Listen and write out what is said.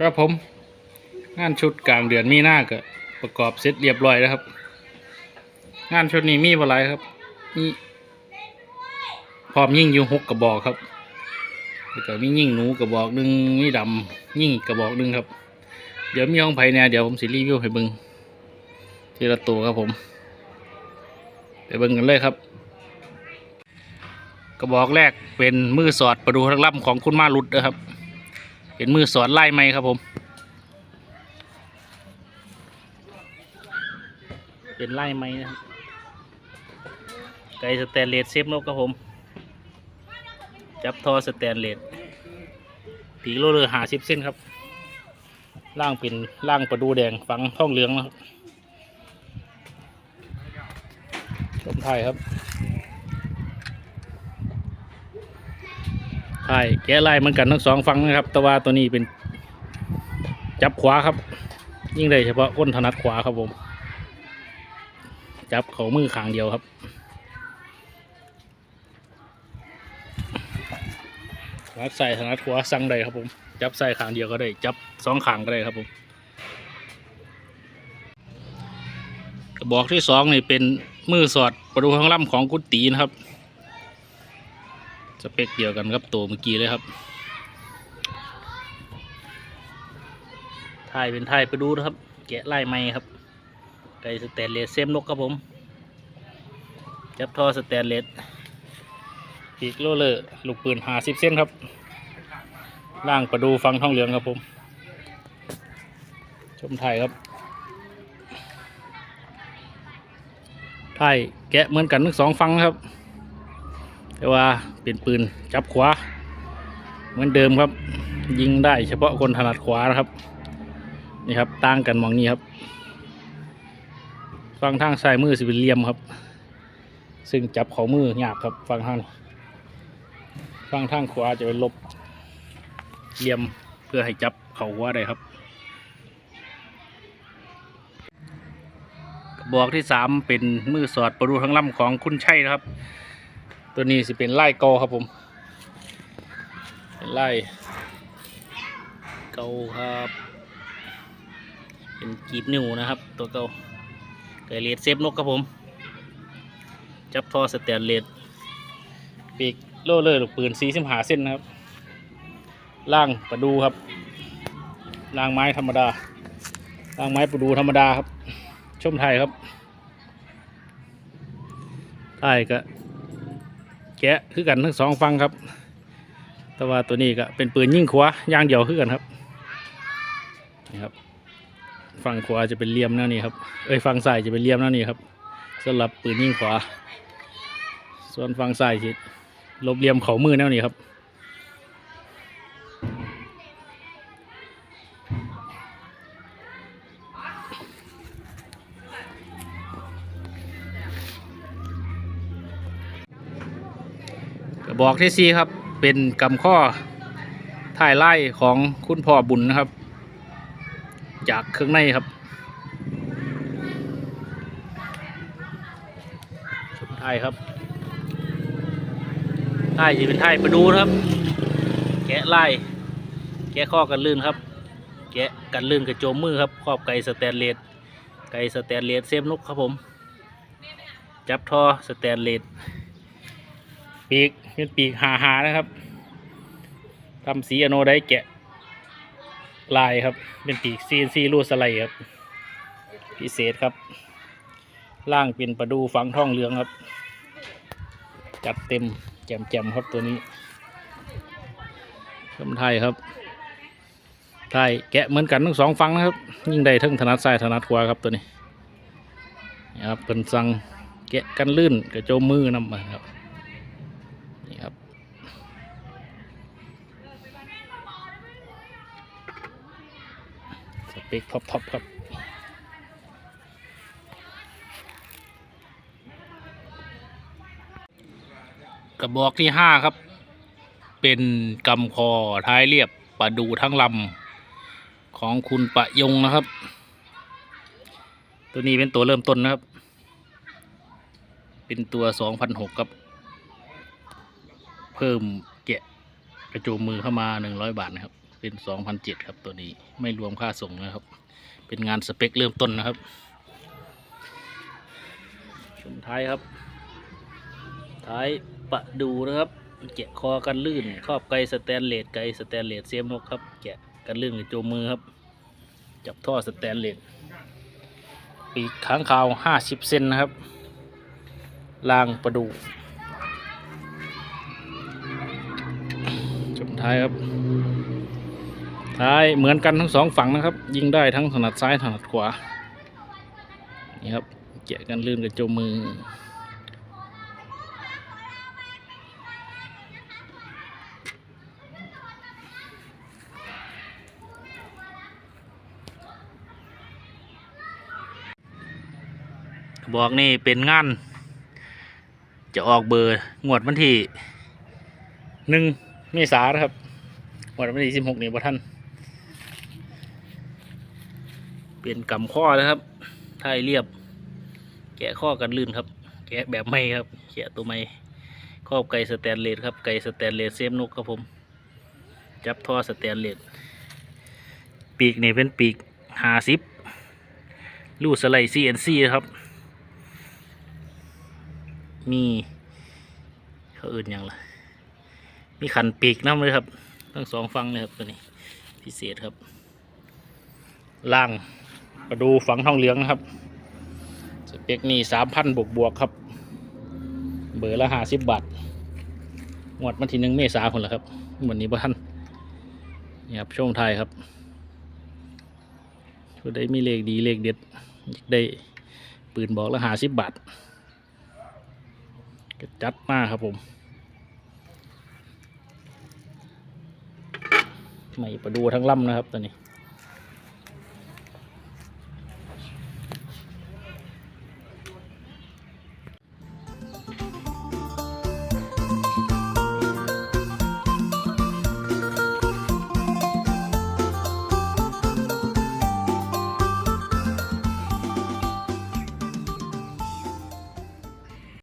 ครับผม งานชุดกลางเดือนมีหน้าก็ประกอบเสร็จเรียบร้อยแล้วครับ งานชุดนี้มีอะไรครับมีพร้อมยิ่งยูหกกระบอกครับแล้วก็มียิ่งหนูกระบอกหนึ่งมีดำยิ่งกระบอกหนึ่งครับ เดี๋ยวมีองไผ่เนี่ยเดี๋ยวผมสิรีวิวให้เบิ่งทีละตัวครับผมไปเบิ่งกันเลยครับ กระบอกแรกเป็นมือสอดประดูทักล่ำของคุณมารุดนะครับ เป็นมือสอดไล่ไม้ครับผม เป็นไล่ไม้นะครับไก่สแตนเลสเซฟนกครับผม จับทอสแตนเลสปีโลเลอหาสิบเส้นครับล่างเป็นล่างประดูแดงฝังท่องเหลืองนะครับชมไทยครับ ไทยแกะไล่เหมือนกันทั้งสองฟังนะครับ แต่ว่าตัวนี้เป็นจับขวาครับ ยิ่งได้เฉพาะก้นถนัดขวาครับผม จับเขามือขางเดียวครับรัดใส่ถนัดขวาสั่งได้ครับผม จับใส่ขางเดียวก็ได้ จับสองขางก็ได้ครับผมกระบอกที่สองนี่เป็นมือสอดประตูข้างล่ำของกุฏินะครับ เปคเดียวกันครับตัวเมื่อกี้เลยครับถ่ายเป็นถ่ายไปดูนะครับ แกะไล่ไม้ครับ ไก่สแตนเลสเซมนกครับผมจับท่อสแตนเลสปีกโลเลอร์ลูกปืนหาสิบเส้นครับ ล่างประดูฟังท่องเหลืองครับผม ชมไทยครับไทยแกะเหมือนกันทั้งสองฟังนะครับ แต่ว่าเป็นปืนจับขวา เหมือนเดิมครับ ยิงได้เฉพาะคนถนัดขวานะครับ นี่ครับต่างกันมองนี้ครับฟังทางซ้ายมือสิเป็นเหลี่ยมครับ ซึ่งจับเขามือยากครับฟังทางฟังทางขวาจะเป็นลบเหลี่ยมเพื่อให้จับเขาหัวได้ครับกระบอกที่สามเป็นมือสอดประดูทั้งลำของคุณชัยนะครับ ตัวนี้สิเป็นไล่เกครับผม เป็นไล่เกาครับ เป็นกีบนิ้วนะครับ ตัวเกาไก่เลดเซฟนกครับผม จับทอสแตนเลสปีกโล่เลอร์ลูกปืนสีสิมหาเส้นนะครับ ล่างประดูครับ ล่างไม้ธรรมดา ล่างไม้ประดูธรรมดาครับ ชมไทยครับไทยก็ แกะคือกันทั้งสองฟังครับ แต่ว่าตัวนี้ก็เป็นปืนยิ่งขวาย่างเดียวคือกันครับนี่ครับฝั่งขวาจะเป็นเลี่ยมนั่นี้ครับเอ้ยฝั่งซ้ายจะเป็นเลี่ยมนั่นี้ครับสำหรับปืนยิงขวา ส่วนฝั่งซ้ายจะลบเลี่ยมเขามือนั่นี้ครับ บอกที่สี่ครับ เป็นกำข้อถ่ายไล่ของคุณพ่อบุญนะครับ จากเครื่องในครับสุดท้ายครับท้ายจะเป็นท้ายประดูนะครับ แกะไล่แกะข้อกันลื่นครับ แกะกันลื่นกระโจมมือครับครอบไก่สแตนเลสไก่สแตนเลสเซฟนุกครับผม จับท่อสแตนเลส ปีกเป็นปีกหาหานะครับทำสีอโนไดแกะ ลายครับ เป็นปีกซีนซีรูดสไลด์ครับ พิเศษครับ ล่างเป็นประดูฝังท่องเหลืองครับ จัดเต็มแจ่มๆครับตัวนี้ชมไทยครับไทยแกะเหมือนกันทั้งสองฟังนะครับ ยิ่งได้ทั้งถนัดซ้ายถนัดขวาครับตัวนี้นี่ครับเป็นสั่งแกะกันลื่นกระโจมมือนำมาครับ นี่ครับ ปคท็อปท็อปครับกระบอกที่ห้าครับ เป็นกำคอท้ายเรียบปลาดูทั้งลำของคุณประยงนะครับ ตัวนี้เป็นตัวเริ่มต้นนะครับ เป็นตัวสองพันหกครับ เพิ่มแกะกระจูมมือเข้ามาหนึ่งร้อยบาทนะครับ เป็นสองพันเจ็ดครับตัวนี้ไม่รวมค่าส่งนะครับ เป็นงานสเปคเริ่มต้นนะครับชมท้ายครับ ท้ายปะดูนะครับ แกะคอกันลื่นครอบไกสแตนเลสไกสแตนเลสเสียมนกครับ แกะกันลื่นกับโจมือครับ จับท่อสแตนเลสปีกค้างคาวห้าสิบเซนนะครับลางประดูชมท้ายครับ ท้ายเหมือนกันทั้งสองฝั่งนะครับ ยิงได้ทั้งถนัดซ้ายถนัดขวา นี่ครับแกะกันลื่นกับโจมือ บอกนี่เป็นงานจะออกเบอร์งวดวันที่หนึ่งเมษาครับงวดวันที่สิบหกนี่บ่ท่าน เป็นกำข้อนะครับไทยเรียบ แกะข้อกันลื่นครับ แกะแบบไม่ครับ แกะตัวไม่ครอบไก่สแตนเลสครับ ไก่สแตนเลสเซฟนกครับผม จับท่อสแตนเลส ปีกนี่เป็นปีกหาซิปลูดสไลด์ CNC นะครับ มีเขาอื่นย่างละมีขันปีกน้ำเลยครับ ทั้งสองฟังเลยครับตัวนี้ พิเศษครับล่าง กระดูฝังทองเหลืองนะครับ สเปคนี่สามพันบวกบวกครับ เบอร์ละห้าสิบบาทงวดวันที่หนึ่งเมษาคนละครับวันนี้บ้านนี่ครับช่วงไทยครับก็ได้มีเลขดีเลขเด็ดได้ปืนบอกละห้าสิบบาทก็จัดมากครับผมไม่ประดูทั้งล่ำนะครับตอนนี้